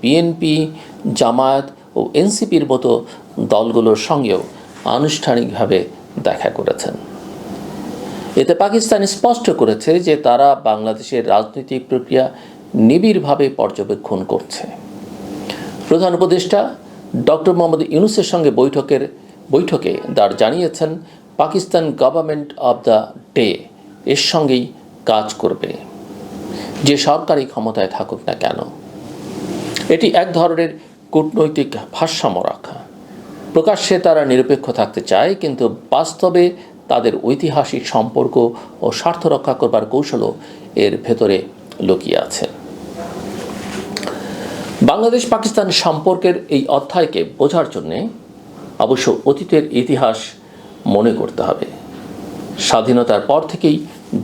BNP, Jamaat ও এনসিপির মতো দলগুলোর সঙ্গেও আনুষ্ঠানিকভাবে দেখা করেছেন। এতে পাকিস্তান স্পষ্ট করেছে যে তারা বাংলাদেশের রাজনৈতিক প্রক্রিয়া নিবিড়ভাবে পর্যবেক্ষণ করছে। প্রধান উপদেষ্টা ডক্টর মোহাম্মদ ইউনুসের সঙ্গে বৈঠকের, বৈঠকে দার জানিয়েছেন, Pakistan government of the day এর সঙ্গেই কাজ করবে। যে সরকারি ক্ষমতায় থাকুক না কেন। এটি এক ধরনের কূটনৈতিক ভারসাম্য রাখা। প্রকাশ্যে তারা নিরপেক্ষ থাকতে চায়, কিন্তু বাস্তবে তাদের ঐতিহাসিক সম্পর্ক ও স্বার্থ রক্ষা করবার কৌশলও এর ভেতরে লুকিয়ে আছে। বাংলাদেশ পাকিস্তান সম্পর্কের এই অধ্যায়কে বোঝার জন্যে অবশ্য অতীতের ইতিহাস মনে করতে হবে। স্বাধীনতার পর থেকেই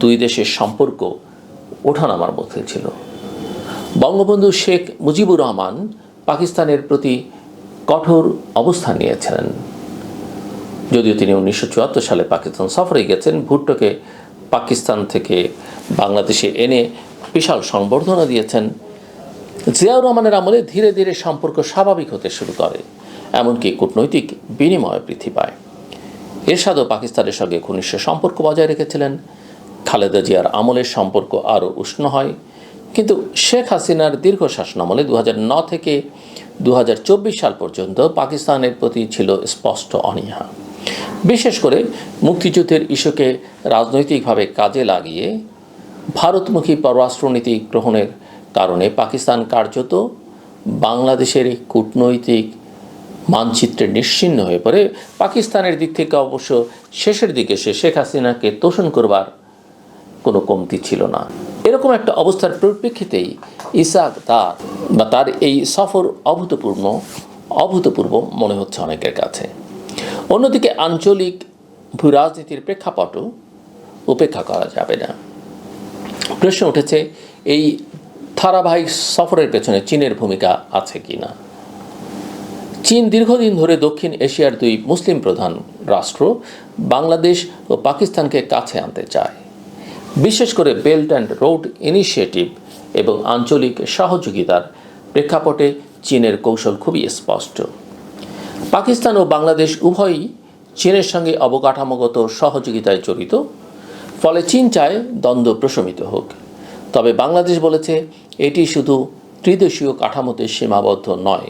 দুই দেশের সম্পর্ক ওঠানামার মধ্যে ছিল। বঙ্গবন্ধু শেখ মুজিবুর রহমান পাকিস্তানের প্রতি কঠোর অবস্থান নিয়েছিলেন। যদিও তিনি উনিশশো চুয়াত্তর সালে পাকিস্তান সফরে গেছেন, ভুট্টোকে পাকিস্তান থেকে বাংলাদেশে এনে বিশাল সংবর্ধনা দিয়েছেন। জিয়াউর রহমানের আমলে ধীরে ধীরে সম্পর্ক স্বাভাবিক হতে শুরু করে, এমনকি কূটনৈতিক বিনিময় বৃদ্ধি পায়। এরশাদও পাকিস্তানের সঙ্গে ঘনিষ্ঠ সম্পর্ক বজায় রেখেছিলেন। খালেদা জিয়ার আমলের সম্পর্ক আরও উষ্ণ হয়। কিন্তু শেখ হাসিনার দীর্ঘ শাসনামলে দু থেকে দু হাজার চব্বিশ সাল পর্যন্ত পাকিস্তানের প্রতি ছিল স্পষ্ট অনীহা। বিশেষ করে মুক্তিযুদ্ধের ইস্যুকে রাজনৈতিকভাবে কাজে লাগিয়ে ভারতমুখী পররাষ্ট্রনীতি গ্রহণের কারণে পাকিস্তান কার্যত বাংলাদেশের কূটনৈতিক মানচিত্রে নিশ্চিহ্ন হয়ে পড়ে। পাকিস্তানের দিক থেকে অবশ্য শেষের দিকে সে শেখ হাসিনাকে তোষণ করবার কোনো কমতি ছিল না। এরকম একটা অবস্থার পরিপ্রেক্ষিতেই ইসাক তার বা তার এই সফর অভূতপূর্ণ, অভূতপূর্ব মনে হচ্ছে অনেকের কাছে। অন্যদিকে আঞ্চলিক ভূরাজনীতির প্রেক্ষাপটও উপেক্ষা করা যাবে না। প্রশ্ন উঠেছে, এই ধারাবাহিক সফরের পেছনে চীনের ভূমিকা আছে কি না? চীন দীর্ঘদিন ধরে দক্ষিণ এশিয়ার দুই মুসলিম প্রধান রাষ্ট্র বাংলাদেশ ও পাকিস্তানকে কাছে আনতে চায়। বিশেষ করে বেল্ট অ্যান্ড রোড ইনিশিয়েটিভ এবং আঞ্চলিক সহযোগিতার প্রেক্ষাপটে চীনের কৌশল খুবই স্পষ্ট। পাকিস্তান ও বাংলাদেশ উভয়ই চীনের সঙ্গে অবকাঠামোগত সহযোগিতায় জড়িত, ফলে চীন চায় দ্বন্দ্ব প্রশমিত হোক। তবে বাংলাদেশ বলেছে, এটি শুধু ত্রিদেশীয় কাঠামোতে সীমাবদ্ধ নয়,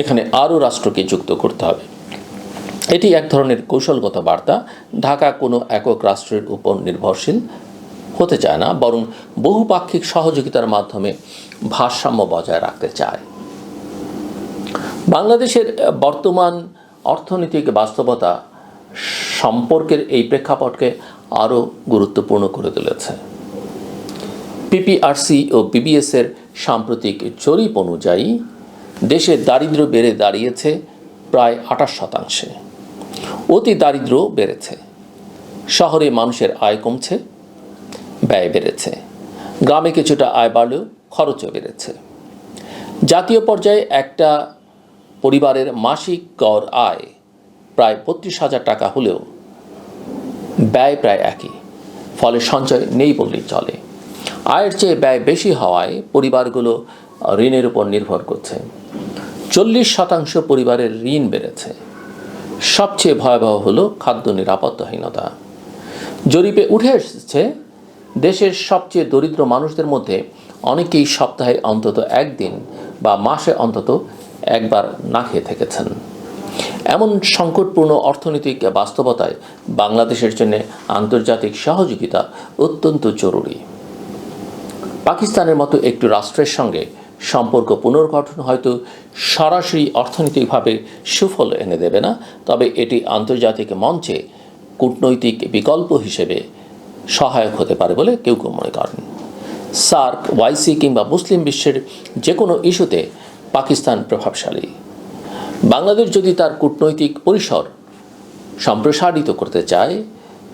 এখানে আরও রাষ্ট্রকে যুক্ত করতে হবে। এটি এক ধরনের কৌশলগত বার্তা, ঢাকা কোনো একক রাষ্ট্রের উপর নির্ভরশীল হতে চায় না, বরং বহুপাক্ষিক সহযোগিতার মাধ্যমে ভারসাম্য বজায় রাখতে চায়। বাংলাদেশের বর্তমান অর্থনৈতিক বাস্তবতা সম্পর্কের এই প্রেক্ষাপটকে আরও গুরুত্বপূর্ণ করে তুলেছে। পিপিআরসি ও বিবিএসের সাম্প্রতিক জরিপ অনুযায়ী দেশের দারিদ্র্য বেড়ে দাঁড়িয়েছে প্রায় আঠাশ শতাংশে। অতি দারিদ্র্য বেড়েছে। শহরে মানুষের আয় কমছে। ব্যয় বেড়েছে। গ্রামে কিছুটা আয় বাড়লেও খরচও বেড়েছে। জাতীয় পর্যায়ে একটা পরিবারের মাসিক গড় আয় প্রায় বত্রিশ হাজার টাকা হলেও ব্যয় প্রায় একই, ফলে সঞ্চয় নেই বললেই চলে। আয়ের চেয়ে ব্যয় বেশি হওয়ায় পরিবারগুলো ঋণের উপর নির্ভর করছে। চল্লিশ শতাংশ পরিবারের ঋণ বেড়েছে। সবচেয়ে ভয়াবহ হলো খাদ্য নিরাপত্তাহীনতা। জরিপে উঠে এসেছে দেশের সবচেয়ে দরিদ্র মানুষদের মধ্যে অনেকেই সপ্তাহে অন্তত একদিন বা মাসে অন্তত একবার না খেয়ে থেকেছেন। এমন সংকটপূর্ণ অর্থনৈতিক বাস্তবতায় বাংলাদেশের জন্য আন্তর্জাতিক সহযোগিতা অত্যন্ত জরুরি। পাকিস্তানের মতো একটি রাষ্ট্রের সঙ্গে সম্পর্ক পুনর্গঠন হয়তো সরাসরি অর্থনৈতিকভাবে সুফল এনে দেবে না, তবে এটি আন্তর্জাতিক মঞ্চে কূটনৈতিক বিকল্প হিসেবে সহায়ক হতে পারে বলে কেউ কেউ মনে করেন। সার্ক, ওয়াইসি কিংবা মুসলিম বিশ্বের যে কোনো ইস্যুতে পাকিস্তান প্রভাবশালী। বাংলাদেশ যদি তার কূটনৈতিক পরিসর সম্প্রসারিত করতে চায়,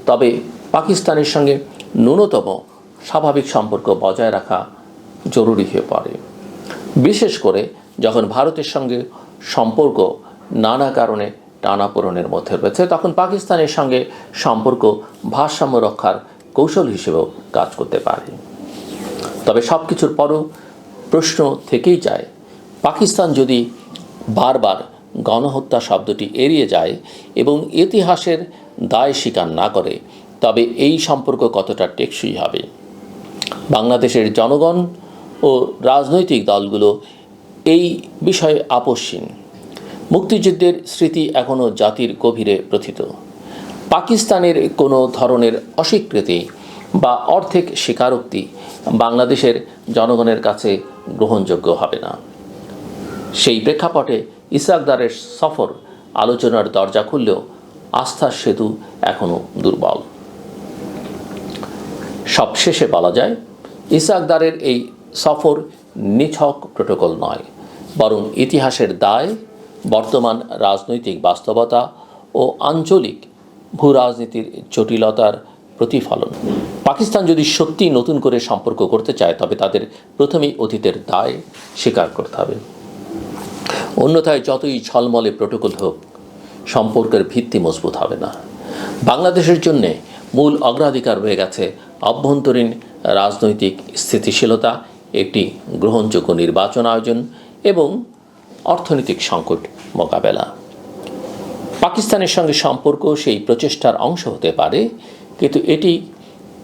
তবে পাকিস্তানের সঙ্গে ন্যূনতম স্বাভাবিক সম্পর্ক বজায় রাখা জরুরি হয়ে পড়ে। বিশেষ করে যখন ভারতের সঙ্গে সম্পর্ক নানা কারণে টানাপোড়নের মধ্যে রয়েছে, তখন পাকিস্তানের সঙ্গে সম্পর্ক ভারসাম্য রক্ষার কৌশল হিসেবেও কাজ করতে পারে। তবে সব কিছুর পরও প্রশ্ন থেকেই যায়, পাকিস্তান যদি বারবার গণহত্যা শব্দটি এড়িয়ে যায় এবং ইতিহাসের দায় স্বীকার না করে, তবে এই সম্পর্ক কতটা টেকসই হবে? বাংলাদেশের জনগণ ও রাজনৈতিক দলগুলো এই বিষয়ে আপসহীন মুক্তিযুদ্ধের স্মৃতি এখনও জাতির গভীরে প্রথিত। পাকিস্তানের কোনো ধরনের অস্বীকৃতি বা অর্ধেক স্বীকারোক্তি বাংলাদেশের জনগণের কাছে গ্রহণযোগ্য হবে না। সেই প্রেক্ষাপটে ইসাকদারের সফর আলোচনার দরজা খুললেও আস্থার সেতু এখনও দুর্বল। সবশেষে বলা যায়, ইসাকদারের এই সফর নিছক প্রোটোকল নয়, বরং ইতিহাসের দায়, বর্তমান রাজনৈতিক বাস্তবতা ও আঞ্চলিক ভূ রাজনীতির জটিলতার প্রতিফলন। পাকিস্তান যদি সত্যি নতুন করে সম্পর্ক করতে চায়, তবে তাদের প্রথমেই অতীতের দায় স্বীকার করতে হবে। অন্যথায় যতই ছলমলে প্রোটোকল হোক, সম্পর্কের ভিত্তি মজবুত হবে না। বাংলাদেশের জন্য মূল অগ্রাধিকার হয়ে গেছে অভ্যন্তরীণ রাজনৈতিক স্থিতিশীলতা, একটি গ্রহণযোগ্য নির্বাচন আয়োজন এবং অর্থনৈতিক সংকট মোকাবেলা। পাকিস্তানের সঙ্গে সম্পর্ক সেই প্রচেষ্টার অংশ হতে পারে, কিন্তু এটি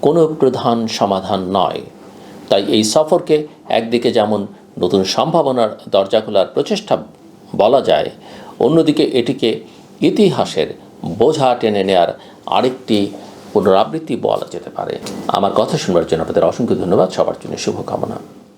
কোনো প্রধান সমাধান নয়। তাই এই সফরকে একদিকে যেমন নতুন সম্ভাবনার দরজা খোলার প্রচেষ্টা বলা যায়, অন্যদিকে এটিকে ইতিহাসের বোঝা টেনে নেয়ার আরেকটি পুনরাবৃত্তি বলা যেতে পারে। আমার কথা শুনবার জন্য আপনাদের অসংখ্য ধন্যবাদ। সবার জন্য শুভকামনা।